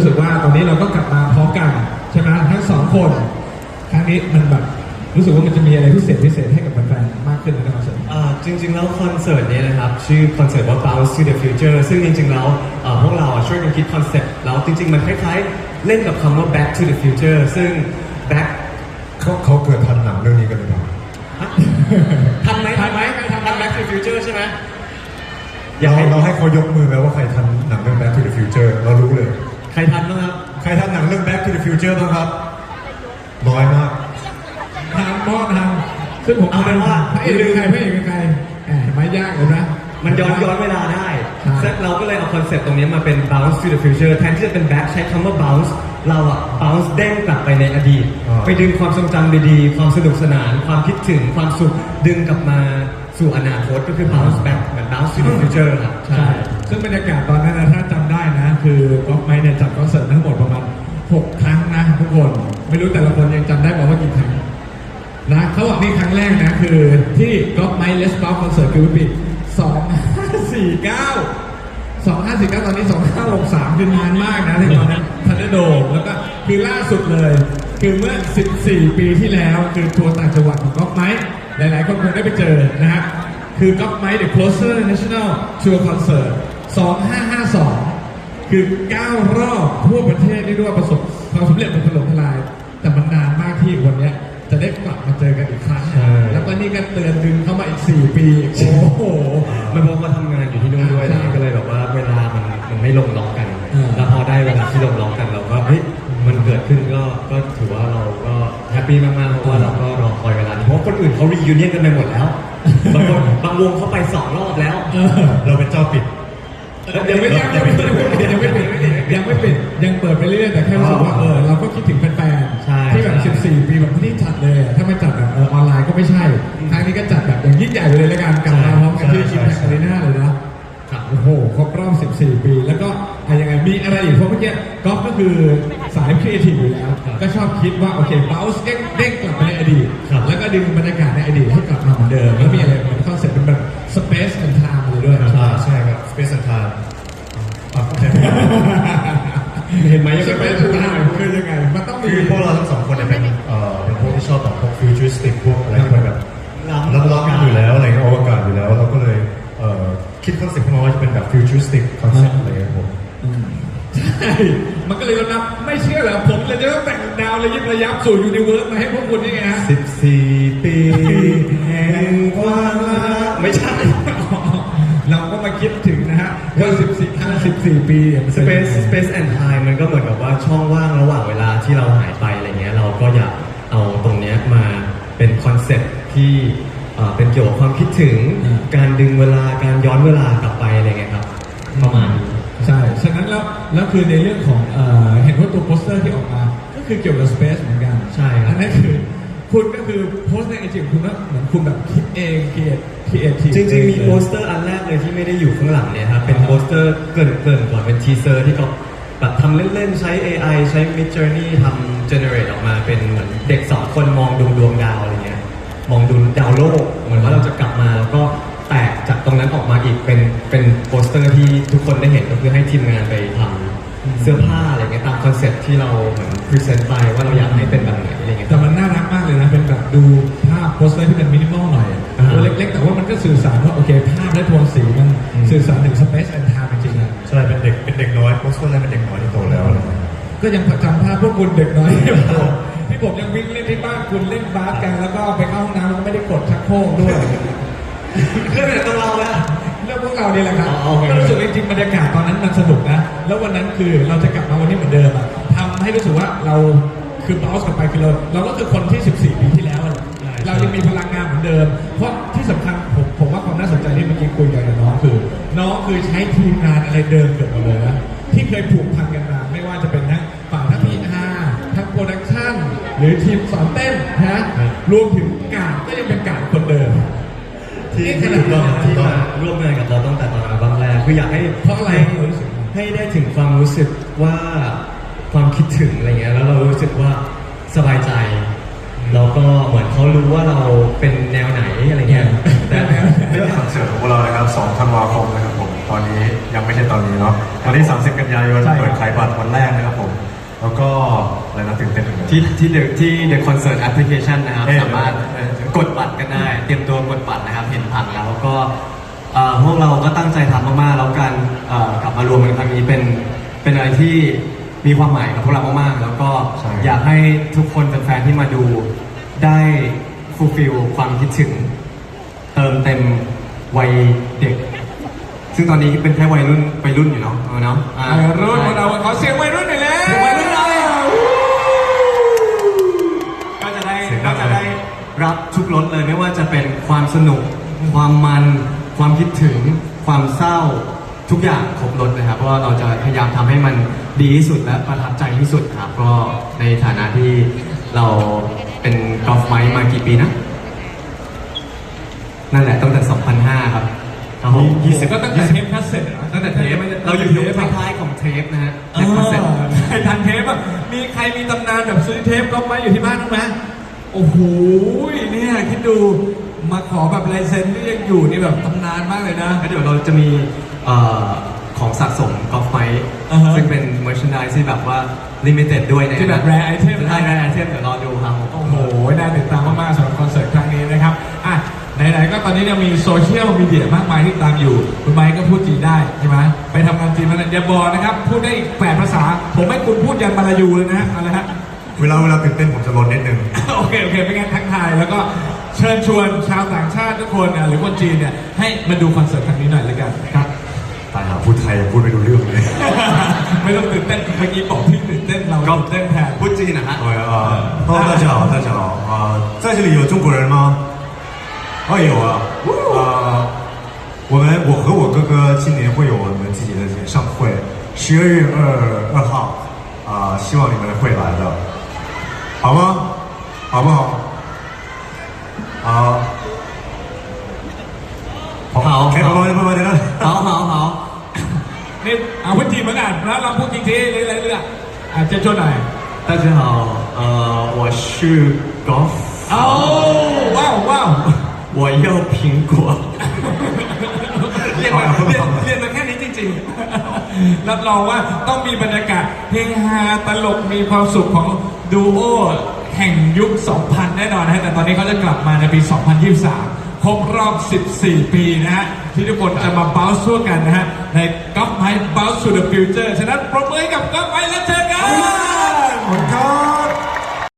รู้สึกว่าตอนนี้เราก็กลับมาพร้อมกันใช่ไหมทั้งสองคนครั้งนี้มันแบบรู้สึกว่ามันจะมีอะไรพิเศษพิเศษให้กับแฟนๆมากขึ้นในคอนเสิร์ต อ่าจริงๆ แล้วคอนเสิร์ตนี้นะครับ ชื่อคอนเสิร์ตว่า Bounce to the Future ซึ่งจริงๆ แล้วอ่าพวกเราอะช่วยกันคิดคอนเซ็ปต์แล้วจริงๆ มันคล้ายๆ เล่นกับคำว่า Back to the Future ซึ่ง Back เขาเขาเกิดทันหนังเรื่องนี้กันหรือเปล่าทันไหมทันไหมทัน Back to the Future ใช่ไหมอยาเรากให้เราให้เขายกมือไหมว่าใครทันหนังเรื่อง Back to the Future เรารู้เลย ใครทันบ้างครับ ใครทันหนัง เรื่อง Back to the Future บ้างครับ น้อยมากทางมอทางซึ่งผมเอาเป็นว่าพระเอกเป็นใครพระเอกเป็นใครแหมไม่ยากเลยนะ มันย้อนย้อนเวลาได้ใช่เสร็จเราก็เลยเอาคอนเซ็ปต์ตรงนี้มาเป็น bounce to the future แทนที่จะเป็น back ใช้คำว่า bounce เราอะ bounce เด้งกลับไปในอดีตอ่าไปดึงความทรงจำดีๆ ความสนุกสนาน ความคิดถึง ความสุข ดึงกลับมาสู่อนาคตก็คือ bounce back เหมือน bounce to the future ครับ ใช่ ซึ่งบรรยากาศตอนนั้นนะถ้าจำได้นะ เขาบอกนี่ครั้งแรกนะคือที่ก๊อฟไมค์เลสกอล์ฟคอนเสิร์ตคือปีสองห้าสี่เก้าสองห้าสี่เก้าตอนนี้สองห้าหกสามคือนานมากนะที่ตอนนั้นทันเดโดมแล้วก็คือล่าสุดเลย คือเมื่อ 14 ปีที่แล้วคือทัวร์ต่างจังหวัดของก๊อฟไมค์หลาย ๆ คนคงได้ไปเจอนะฮะคือก๊อฟไมค์ The Closer National Tour Concert 2552 คือ 9 รอบทั่วประเทศนี่ด้วยประสบความสำเร็จเป็นถล่มทลาย แต่มันนานมากที่วันเนี้ย ได้กลับมาเจอกันอีกครั้ง ใช่ แล้วก็นี่ก็เตือนดึงเข้ามาอีก 4 ปี โอ้โห มันเพราะว่าทำงานอยู่ที่นู่นด้วยใช่นะก็เลยแบบว่าเวลามันมันไม่ลงล็อกกันเออแล้วพอได้เวลาที่ลงล็อกกันเราก็เฮ้ยมันเกิดขึ้นก็ก็ถือว่าเราก็แฮปปี้มากๆเพราะว่าเราก็รอคอยเวลานี้เพราะว่าคนอื่นเขารียูเนียนกันไปหมดแล้วบางคนบางวงเขาไปสองรอบแล้วเออเราเป็นเจ้าปิดยังไม่ยังไม่ปิดยังไม่ปิด ยังไม่ปิดยังเปิดไปเรื่อยแต่แค่รู้สึกว่าเออเราก็คิดถึงแฟนใช่ๆที่แบบ 14 ปีแบบไม่ได้จัดเลยอะถ้าไม่จัดแบบเออออนไลน์ก็ไม่ใช่ครั้งนี้ก็จัดแบบอย่างยิ่งใหญ่ไปเลยละกันกลับมาพร้อมกันที่ใช่คิมใช่ แพคอารีนาเลยนะครับโอ้โหครบรอบ 14 ปี แล้วก็อะไรยังไงมีอะไรอีกเพราะเมื่อกี้ก๊อฟก็คือสายครีเอทีฟอยู่แล้วครับก็ชอบคิดว่าโอเคเบลส์เด้งเด้งกลับไปในอดีตครับ แล้วก็ดึงบรรยากาศในอดีตให้กลับมาเหมือนเดิมแล้วมีอะไรเหมือนคอนเซ็ปต์เป็นแบบ space and time เลยด้วยอ่าใช่ครับ Space and Time อะโอเค เห็นไหมยัง space ไม่ and พูด time คือยังไงมันต้องมีคือพวกเราทั้งสองคนเนี่ยเป็นเอ่อเป็นพวกที่ชอบแบบพวกฟิวเจอริสติกพวกอะไรที่มันแบบล้ำล้ำๆอยู่แล้วอะไรเงี้ยอวกาศอยู่แล้วเราก็เลยเอ่อคิดคอนเซ็ปต์ขึ้นมาว่าจะเป็นแบบฟิวเจอริสติกคอนเซ็ปต์อะไรเงี้ยครับผมใช่มันก็เลยต้องนับไม่เชื่อเหรอผมเลยจะต้องแต่งดาวระยิบระยับสู่ยูนิเวิร์สมาให้พวกคุณนี่ไงฮะ14ปีแห่งความรักไม่ใช่เราก็มาคิดถึง นะฮะว่า14 54ปีมันเป็นยัง Space ไง Space and Time มันก็เหมือนกับว่าช่องว่างระหว่างเวลาที่เราหายไปอะไรเงี้ยเราก็อยากเอาตรงเนี้ยมาเป็นคอนเซ็ปต์ที่เอ่อเป็นเกี่ยวกับความคิดถึงอืมการดึงเวลาการย้อนเวลากลับไปอะไรเงี้ยครับประมาณนี้ ใช่ ฉะนั้นแล้วแล้วคือในเรื่องของเอ่อเห็นว่าตัวโปสเตอร์ที่ออกมา ก็คือเกี่ยวกับ Space เหมือนกันใช่ครับ อันนั้นคือ คุณก็คือโพสต์ในไอจีคุณก็เหมือนคุณแบบคิดเองเคียดเคียดทีจริงๆมีโปสเตอร์อันแรกเลยที่ไม่ได้อยู่ข้างหลังเนี่ยครับเป็นโปสเตอร์เกินๆก่อนเป็นทีเซอร์ที่เขาแบบทำเล่นๆ ใช้ AI ใช้ Mid Journey ทำ generate ออกมาเป็นเหมือนเด็กสองคนมองดวงดวงดาวอะไรเงี้ยมองดูดาวโลกเหมือนว่าเราจะกลับมาแล้วก็แตกจากตรงนั้นออกมาอีกเป็นเป็นโปสเตอร์ที่ทุกคนได้เห็นก็คือให้ทีมงานไปทำเสื้อผ้าอะไรามคอนเซ็ปต์ที่เราเหมือนพรีเซนต์ไปว่าเราอยากให้เป็นแบบไหนอะไรเงี้ยแต่มันน่ารักมากเลยนะ เป็นแบบดูภาพโปสเตอร์ที่เป็นมินิมอลหน่อยอ่าฮะตัวเล็กๆ แต่ว่ามันก็สื่อสารว่าโอเค ภาพและโทนสีมันอืมสื่อสารถึง Space and Time จริงๆอะใช่เป็นเด็กเป็นเด็กน้อยโปสเตอร์แรกเป็นเด็กน้อยที่โตแล้วอะไรเงี้ยก็ยังประจำภาพพวกคุณเด็กน้อยที่ผมที่ผมยังวิ่งเล่นที่บ้านคุณเล่นบาสกันแล้วก็ไปเข้าห้องน้ำแล้วก็ไม่ได้กดชักโครกด้วยเรื่องเนี่ยต้องเราแล้วเรื่อง พวกเรานี่แหละครับอ๋อโอเค ก็รู้สึกว่าจริงๆบรรยากาศตอนนั้นมันสนุกนะ แล้ววันนั้นคือเราจะกลับมาวันนี้เหมือนเดิมอะทำให้รู้สึกว่าเราคือเบสกลับไปคือเราเราก็คือคนที่ 14 ปีที่แล้วอะเรายังมีพลังงานเหมือนเดิม เพราะที่สำคัญผมผมว่าความน่าสนใจที่เมื่อกี้คุยกันกับน้องคือ น้องคือใช้ทีมงานอะไรเดิมเกือบหมดเลยนะที่เคยผูกพันกันมาไม่ว่าจะเป็นทั้งฝั่งทั้งพีอาร์ทั้งโปรดักชั่นหรือทีมสอนเต้นนะรวมถึงการก็ยังเป็นการคนเดิม ที่นี่ขที่นาดนั้นที่มาร่วมงานกับเราตั้งแต่ตอนอัลบั้มแรกคืออยากให้เพราะอะไรให้เรารู้สึกให้ได้ถึงความรู้สึกว่าความคิดถึงอะไรเงี้ยแล้วเรารู้สึกว่าสบายใจแล้วก็เหมือนเขารู้ว่าเราเป็นแนวไหนอะไรเงี้ยแต่เรื่องคอนเสิร์ตของพวกเรานะครับ2ธันวาคมนะครับผมตอนนี้ยังไม่ใช่ตอนนี้เนาะตอนนี้ 30 กันยายนใช่ครับเปิดขายบัตรวันแรกนะครับผมแล้วก็อะไรนะตื่นเต้นเหมือนกันที่ที่เดที่เดคอนเสิร์ตแอปพลิเคชันนะครับเอ๊ะสามารถเอ่อกดบัตรกันได้ เตรียมตัว ก็เอ่อพวกเราก็ตั้งใจทำมากๆแล้วการเอ่อกลับมารวมกันครั้งนี้เป็นเป็นอะไรที่มีความหมายกับพวกเรามากๆ แล้วก็ใช่อยากให้ทุกคนแฟนๆที่มาดูได้ฟูลฟิลความคิดถึง เติมเต็มวัยเด็ก ซึ่งตอนนี้เป็นแค่วัยรุ่นวัยรุ่นอยู่เนาะเอาเนาะอ่าวัยรุ่นของเราขอเสียงวัยรุ่นหน่อยแล้วเสียงวัยรุ่นหน่อยก็จะได้เสียงดัก็งจะเลยได้รับทุกรสเลยไม่ว่าจะเป็นความสนุก ความมัน ความคิดถึง ความเศร้าทุกอย่างครบรสนะครับเพราะว่าเราจะพยายามทำให้มันดีที่สุดและประทับใจที่สุดครับก็ในฐานะที่เราเป็นกอล์ฟไมค์มากี่ปีนะ นั่นแหละตั้งแต่ 2005 ครับครับผมยี่สิบก็ตั้งแต่เทปคัสเซ็ตอะตั้งแต่เทปเราอยู่ยุคท้ายๆของเทปนะฮะเอเทปคาสเซ็ตอใครทันเทปอะมีใครมีตำนานแบบซื้อเทปก็ไว้อยู่ที่บ้านบ้างไหมโอ้โหเนี่ยคิดดู มาขอแบบลายเซ็นที่ยังอยู่นี่แบบตำนานมากเลยนะ แล้วเดี๋ยวเราจะมีเอ่อของสะสมกอล์ฟไฟอ่าฮะซึ่งเป็น merchandise ที่แบบว่า limited ด้วยในที่แบบ rare item ใช่ rare item เดี๋ยวรอดูครับ โอ้โห น่าติดตามมากๆสำหรับคอนเสิร์ตครั้งนี้นะครับ อะ ไหนๆ ก็ตอนนี้เนี่ยมีโซเชียลมีเดียมากมายที่ตามอยู่ คุณไมค์ก็พูดจีนได้ใช่ไหม ไปทำงานจีนมาแล้วอย่าบอกนะครับ พูดได้อีกแปดภาษา ผมให้คุณพูดยันมาลายูเลยนะเอะไรฮะ เวลาเวลาตื่นเต้นผมจะลนนิดนึง โอเค โอเคเป็นการทักทาย แล้วก็เชิญชวนชาวต่างชาติทุกคนอ่ะหรือคนจีนเนี่ย ให้มาดูคอนเสิร์ตครั้งนี้หน่อยแล้วกันครับ ตายหาพูดไทยยังพูดไม่รู้เรื่องเลย ไม่ต้องตื่นเต้น เมื่อกี้บอกพี่ตื่นเต้นเราก็ตื่นเต้นแทน พูดจีนนะฮะ 对啊，Hello，大家好，大家好啊、在这里有中国人吗？哦，有啊，啊、我们我和我哥哥今年会有我们自己的演唱会，十二月二二号啊、希望你们会来的， 好吗？好不好？好。好 โอเคประมาณประมาณนี้นะ 好好好 นี่เอาพูดจีนเหมือนกันแล้วเราพูดจริงทีเรื่อยๆเรื่อยๆอ่ะเจะชวนหน่อย 大家好呃我是 golf เอาว้าวว้าว 我要苹果เรียนมาเรียนเรียนมาแค่นี้จริง ๆ รับรองว่าต้องมีบรรยากาศเฮฮาตลกมีความสุขของ ดูโอแห่งยุค 2000 แน่นอนนะฮะแต่ตอนนี้เขาจะกลับมาในปี 2023 ครบรอบ 14 ปีนะฮะ ที่ทุกคนจะมาบ้าสู้กันนะฮะ ในก๊อฟไมค์บ้าสู่เดอะฟิวเจอร์ฉะนั้นปรบมือให้กับก๊อฟไมค์และเชิญกันขอบคุณครับ